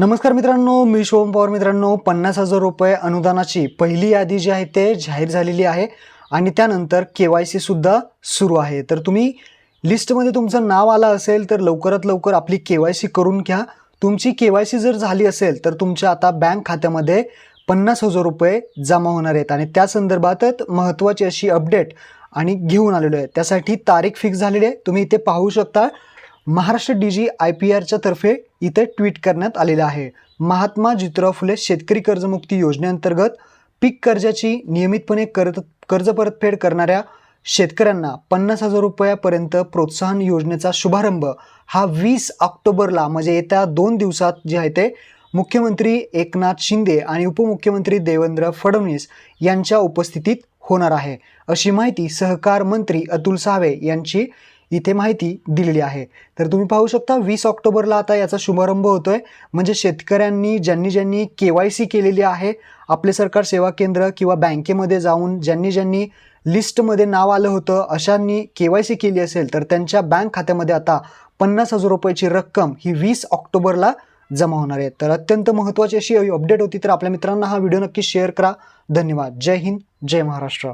नमस्कार मित्रांनो मी शोभम पवार मित्रांनो. पन्नास हजार रुपये अनुदानाची पहिली यादी जी आहे ते जाहीर झालेली आहे आणि त्यानंतर के वाय सी सुद्धा सुरू आहे. तर तुम्ही लिस्टमध्ये तुमचं नाव आलं असेल तर लवकरात लवकर आपली के वाय सी करून घ्या. तुमची के वाय सी जर झाली असेल तर तुमच्या आता बँक खात्यामध्ये पन्नास हजार रुपये जमा होणार आहेत आणि त्या संदर्भातच महत्त्वाची अशी अपडेट आणि घेऊन आलेलो आहे. त्यासाठी तारीख फिक्स झालेली आहे. तुम्ही इथे पाहू शकता. Maharashtra D G I P आरच्या तर्फे इथे ट्विट करण्यात आलेलं आहे. महात्मा ज्योतिराव फुले शेतकरी कर्जमुक्ती योजनेअंतर्गत पीक कर्जाची नियमितपणे कर्ज कर्ज परतफेड करणाऱ्या शेतकऱ्यांना पन्नास हजार रुपयापर्यंत प्रोत्साहन योजनेचा शुभारंभ हा वीस ऑक्टोबरला म्हणजे येत्या दोन दिवसात जे आहे ते मुख्यमंत्री एकनाथ शिंदे आणि उपमुख्यमंत्री देवेंद्र फडणवीस यांच्या उपस्थितीत होणार आहे. अशी माहिती सहकार मंत्री अतुल सावे यांची इथे माहिती दिलेली आहे. तर तुम्ही पाहू शकता वीस ऑक्टोबरला आता याचा शुभारंभ होतोय. म्हणजे शेतकऱ्यांनी ज्यांनी ज्यांनी के वाय सी केलेली आहे आपले सरकार सेवा केंद्र किंवा बँकेमध्ये जाऊन ज्यांनी ज्यांनी लिस्टमध्ये नाव आलं होतं अशांनी के वाय सी केली असेल तर त्यांच्या बँक खात्यामध्ये आता पन्नास हजार रुपयाची रक्कम ही वीस ऑक्टोबरला जमा होणार आहे. तर अत्यंत महत्त्वाची अशी अपडेट होती तर आपल्या मित्रांना हा व्हिडिओ नक्की शेअर करा. धन्यवाद. जय हिंद जय महाराष्ट्र.